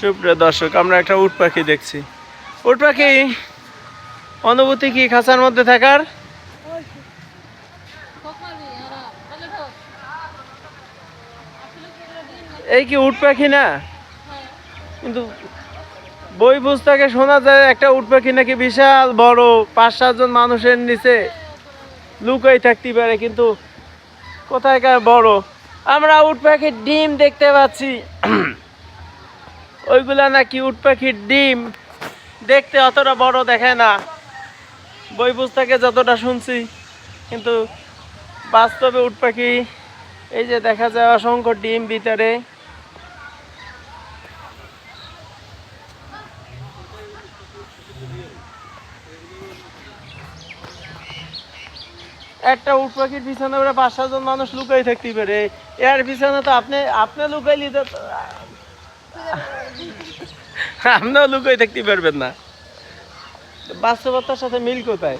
সুপ্রিয় দর্শক, আমরা একটা উট পাখি দেখছি। উট পাখি অনুভূতি কি খাঁচার মধ্যে থাকার? এই কি উট পাখি না? কিন্তু বই পুস্তকে শোনা যায় একটা উট পাখি নাকি বিশাল বড়, পাঁচ সাতজন মানুষের নিচে লুকাই থাকতে পারে, কিন্তু কোথায়কার বড়? আমরা উট পাখির ডিম দেখতে পাচ্ছি। ওইগুলা নাকি উট পাখির ডিম। দেখতে অতটা বড় দেখে না। বই পুস্তকে যতটা শুনছি, কিন্তু বাস্তবে উট পাখি, এই যে দেখা যায় অসংখ্য ডিম ভিতরে। একটা উট পাখির পিছনে ওরা পাঁচ সাতজন মানুষ লুকাই থাকতে পারে। এর পিছনে তো আপনি আপনি লুকাইলি তো আপনিও লুকোই থাকতে পারবেন না। বাস্তবতার সাথে মিল কোথায়?